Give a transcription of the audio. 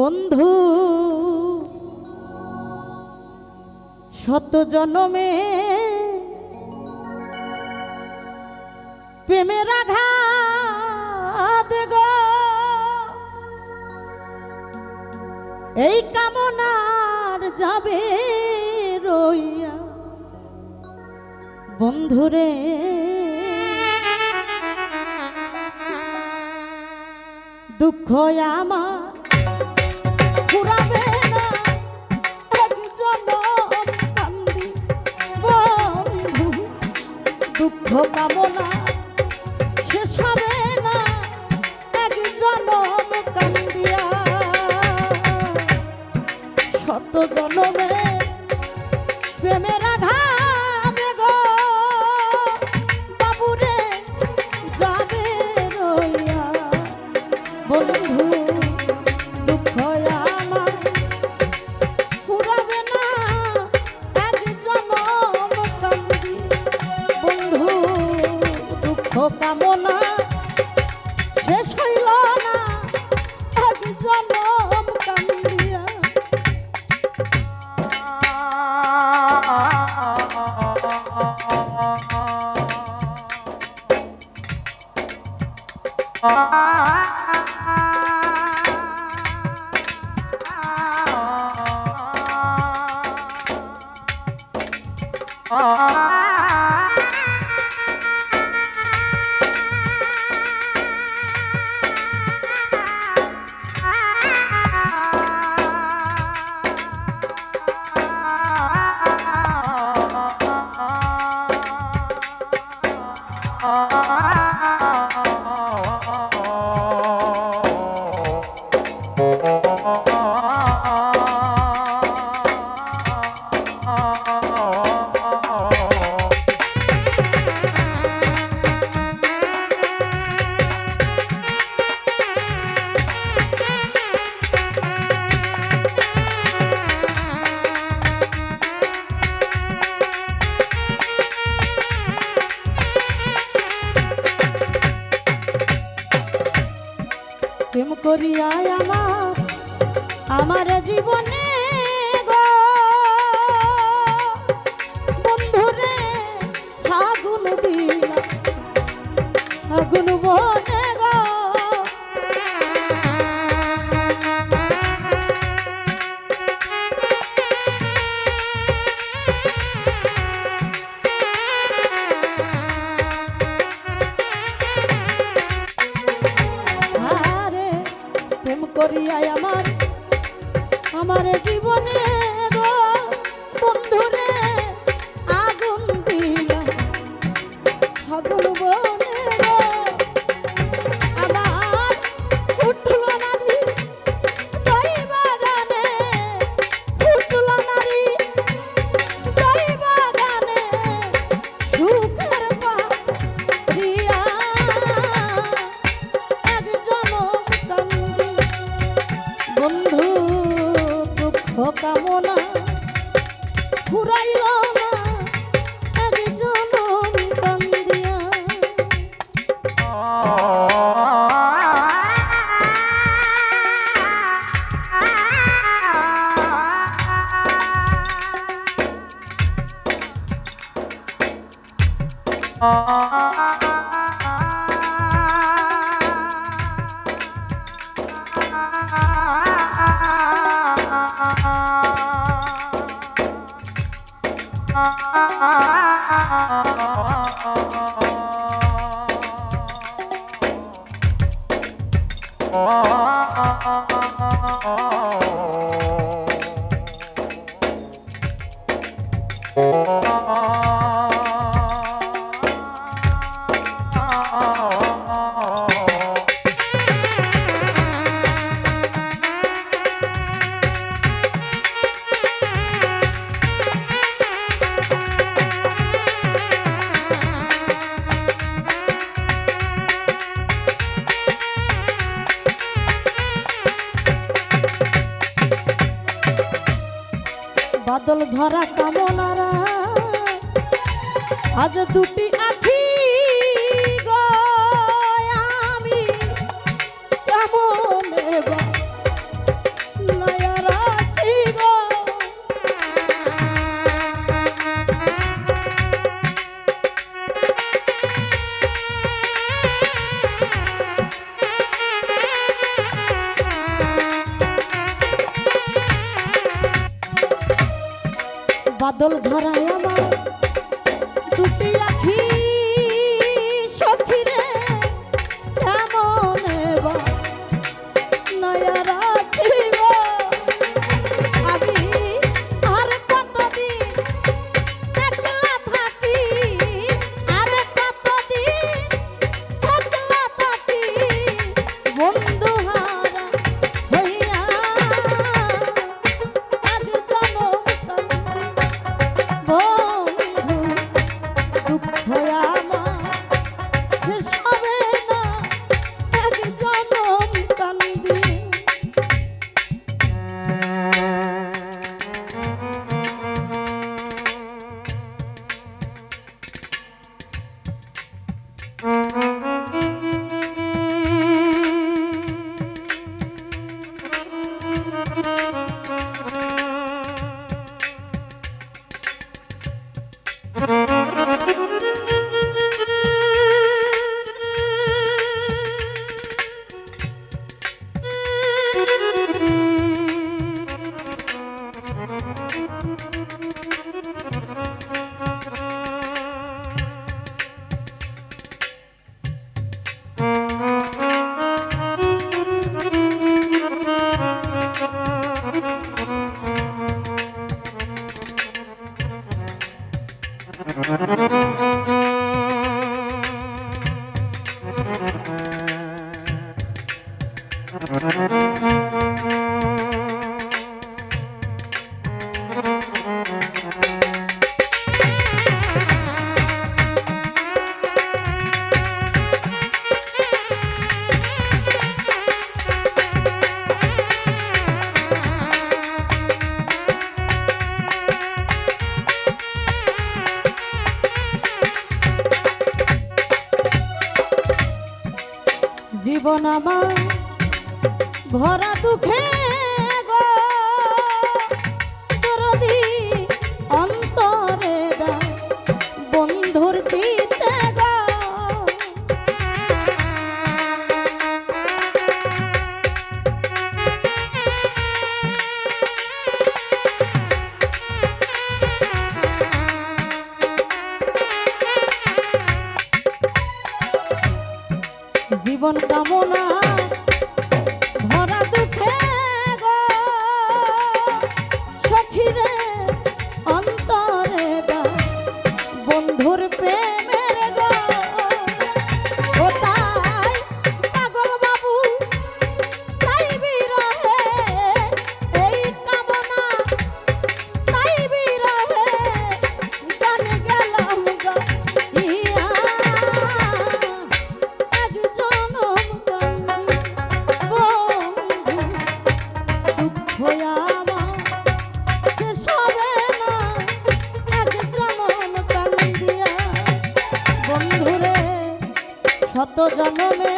বন্ধু শত জনমে প্রেমের আঘাত গো। এই কামনার যাবে রইয়া বন্ধুরে দুঃখ আমার কামনা শেষ হবে না। এক জনম কান্দিয়া শত জনমে প্রেমের আঘাত গো। বাবুরে যাবে রইয়া বন্ধু। 啊啊啊。করিয়ায় আমার আমার জীবনে বন্ধুরে আগুন দিলা আগুন বনে বাদল আজ দুটি আখি আমি কেমন বাদল ঝরায় আমার জীবন আমার ভরা দুঃখে জীবন কামনা জনমে